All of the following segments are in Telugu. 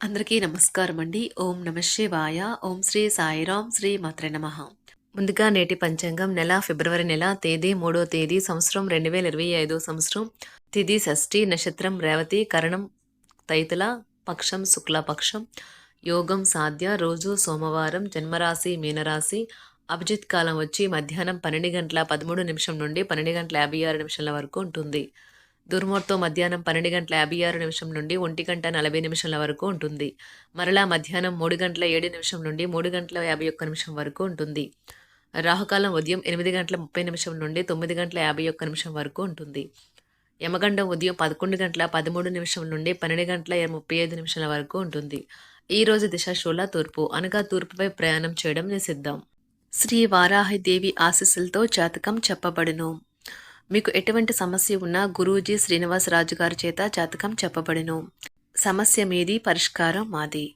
అందరికీ నమస్కారం అండి ఓం నమ శివాయ. ఓం శ్రీ సాయిరాం శ్రీ మాత్ర నమ. ముందుగా నేటి పంచాంగం నెల ఫిబ్రవరి నెల తేదీ మూడో తేదీ సంవత్సరం రెండు వేల ఇరవై ఐదో సంవత్సరం. తిథి షష్ఠి నక్షత్రం రేవతి కరణం తైతుల పక్షం శుక్లపక్షం. యోగం సాధ్య. రోజు సోమవారం జన్మరాశి మీనరాశి. అభిజిత్ కాలం వచ్చి మధ్యాహ్నం పన్నెండు గంటల పదమూడు నిమిషం నుండి పన్నెండు గంటల యాభై ఆరు నిమిషాల వరకు ఉంటుంది. దుర్ముహూర్తం మధ్యాహ్నం పన్నెండు గంటల యాభై ఆరు నిమిషం నుండి ఒంటి గంట నలభై నిమిషాల వరకు ఉంటుంది. మరలా మధ్యాహ్నం మూడు గంటల ఏడు నిమిషం నుండి మూడు గంటల యాభై ఒక్క నిమిషం వరకు ఉంటుంది. రాహుకాలం ఉదయం ఎనిమిది గంటల ముప్పై నిమిషం నుండి తొమ్మిది గంటల యాభై ఒక్క నిమిషం వరకు ఉంటుంది. యమగండం ఉదయం పదకొండు గంటల పదమూడు నిమిషం నుండి పన్నెండు గంటల ముప్పై ఐదు నిమిషాల వరకు ఉంటుంది. ఈ రోజు దిశాశూల తూర్పు. అనగా తూర్పుపై ప్రయాణం చేయడం నిషిద్ధం. శ్రీ వారాహిదేవి ఆశీస్సులతో జాతకం చెప్పబడును. మీకు ఎటువంటి సమస్య ఉన్నా గురూజీ శ్రీనివాసరాజు గారి చేత జాతకం చెప్పబడును. సమస్య మీది పరిష్కారం మాది.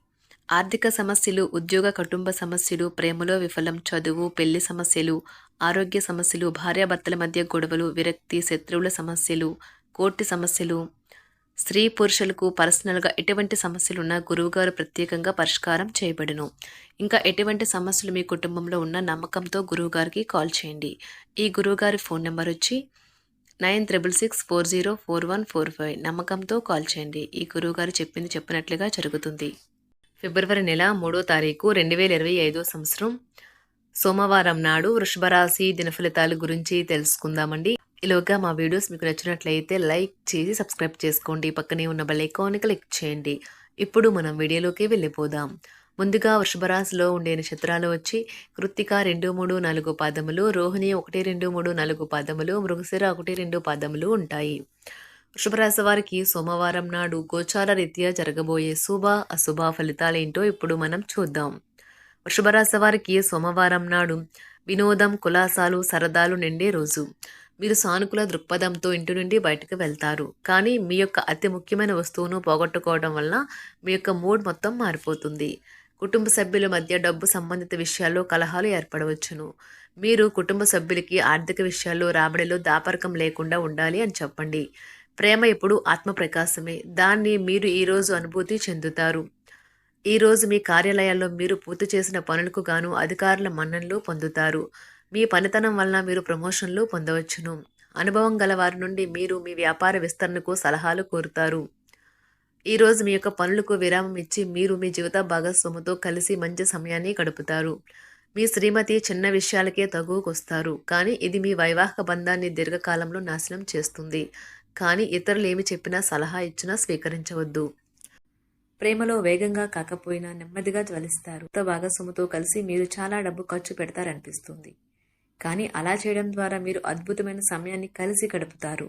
ఆర్థిక సమస్యలు ఉద్యోగ కుటుంబ సమస్యలు ప్రేమలో విఫలం చదువు పెళ్ళి సమస్యలు ఆరోగ్య సమస్యలు భార్యాభర్తల మధ్య గొడవలు విరక్తి శత్రువుల సమస్యలు కోర్టు సమస్యలు. స్త్రీ పురుషులకు పర్సనల్గా ఎటువంటి సమస్యలున్నా గురువుగారు ప్రత్యేకంగా పరిష్కారం చేయబడును. ఇంకా ఎటువంటి సమస్యలు మీ కుటుంబంలో ఉన్న నమ్మకంతో గురువుగారికి కాల్ చేయండి. ఈ గురువుగారి ఫోన్ నెంబర్ వచ్చి nine triple six four zero four one four five నమ్మకంతో కాల్ చేయండి. ఈ గురువుగారు చెప్పింది చెప్పినట్లుగా జరుగుతుంది. ఫిబ్రవరి నెల మూడో తారీఖు రెండు వేల ఇరవై ఐదో సంవత్సరం. సోమవారం నాడు వృషభరాశి దినఫలితాల గురించి తెలుసుకుందామండి. ఈలోగా మా వీడియోస్ మీకు నచ్చినట్లయితే లైక్ చేసి సబ్స్క్రైబ్ చేసుకోండి. పక్కనే ఉన్న బెల్ ఐకాన్ క్లిక్ చేయండి. ఇప్పుడు మనం వీడియోలోకి వెళ్ళిపోదాం. ముందుగా వృషభరాశిలో ఉండే నక్షత్రాలు వచ్చి కృత్తిక రెండు మూడు నాలుగు పాదములు రోహిణి ఒకటి రెండు మూడు నాలుగు పాదములు మృగశిర ఒకటి రెండు పాదములు ఉంటాయి. వృషభరాశి వారికి సోమవారం నాడు గోచార రీత్యా జరగబోయే శుభ అశుభ ఫలితాలేంటో ఇప్పుడు మనం చూద్దాం. వృషభరాశి వారికి సోమవారం నాడు వినోదం కులాసాలు సరదాలు నిండే రోజు. మీరు సానుకూల దృక్పథంతో ఇంటి నుండి బయటకు వెళ్తారు. కానీ మీ యొక్క అతి ముఖ్యమైన వస్తువును పోగొట్టుకోవడం వల్ల మీ యొక్క మూడ్ మొత్తం మారిపోతుంది. కుటుంబ సభ్యుల మధ్య డబ్బు సంబంధిత విషయాల్లో కలహాలు ఏర్పడవచ్చును. మీరు కుటుంబ సభ్యులకి ఆర్థిక విషయాల్లో రాబడిలో దాపరకం లేకుండా ఉండాలి అని చెప్పండి. ప్రేమ ఎప్పుడు ఆత్మ ప్రకాశమే దాన్ని మీరు ఈరోజు అనుభూతి చెందుతారు. ఈరోజు మీ కార్యాలయాల్లో మీరు పూర్తి చేసిన పనులకు గాను అధికారుల మన్ననలు పొందుతారు. మీ పనితనం వలన మీరు ప్రమోషన్లు పొందవచ్చును. అనుభవం గల వారి నుండి మీరు మీ వ్యాపార విస్తరణకు సలహాలు కోరుతారు. ఈరోజు మీ యొక్క పనులకు విరామం ఇచ్చి మీరు మీ జీవిత భాగస్వామితో కలిసి మంచి సమయాన్ని గడుపుతారు. మీ శ్రీమతి చిన్న విషయాలకే తగువకొస్తారు. కానీ ఇది మీ వైవాహిక బంధాన్ని దీర్ఘకాలంలో నాశనం చేస్తుంది. కానీ ఇతరులు ఏమి చెప్పినా సలహా ఇచ్చినా స్వీకరించవద్దు. ప్రేమలో వేగంగా కాకపోయినా నెమ్మదిగా జ్వలిస్తారు. కొత్త భాగస్వాముతో కలిసి మీరు చాలా డబ్బు ఖర్చు పెడతారనిపిస్తుంది. కానీ అలా చేయడం ద్వారా మీరు అద్భుతమైన సమయాన్ని కలిసి గడుపుతారు.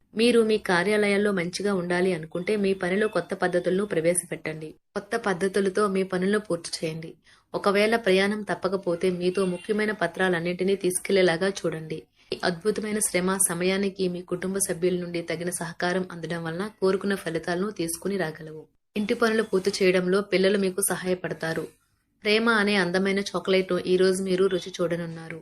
మీరు మీ కార్యాలయాల్లో మంచిగా ఉండాలి అనుకుంటే మీ పనిలో కొత్త పద్ధతులను ప్రవేశపెట్టండి. కొత్త పద్ధతులతో మీ పనులను పూర్తి చేయండి. ఒకవేళ ప్రయాణం తప్పకపోతే మీతో ముఖ్యమైన పత్రాలన్నింటినీ తీసుకెళ్ళేలాగా చూడండి. ఈ అద్భుతమైన శ్రమ సమయానికి మీ కుటుంబ సభ్యుల నుండి తగిన సహకారం అందడం వలన కోరుకున్న ఫలితాలను తీసుకుని రాగలవు. ఇంటి పనులు పూర్తి చేయడంలో పిల్లలు మీకు సహాయపడతారు. ప్రేమ అనే అందమైన చాక్లెట్ను ఈ రోజు మీరు రుచి చూడనున్నారు.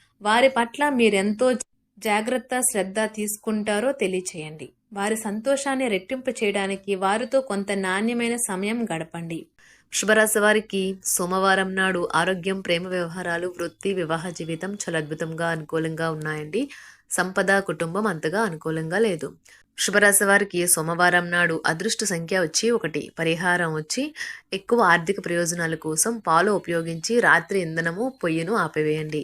వారి పట్ల మీరెంతో జాగ్రత్త శ్రద్ధ తీసుకుంటారో తెలియచేయండి. వారి సంతోషాన్ని రెట్టింపు చేయడానికి వారితో కొంత నాణ్యమైన సమయం గడపండి. వృషభరాశి వారికి సోమవారం నాడు ఆరోగ్యం ప్రేమ వ్యవహారాలు వృత్తి వివాహ జీవితం చాలా అద్భుతంగా అనుకూలంగా ఉన్నాయండి. సంపద కుటుంబం అంతగా అనుకూలంగా లేదు. వృషభరాశి వారికి సోమవారం నాడు అదృష్ట సంఖ్య వచ్చి ఒకటి. పరిహారం వచ్చి ఎక్కువ ఆర్థిక ప్రయోజనాల కోసం పాలు ఉపయోగించి రాత్రి ఇంధనము పొయ్యిను ఆపివేయండి.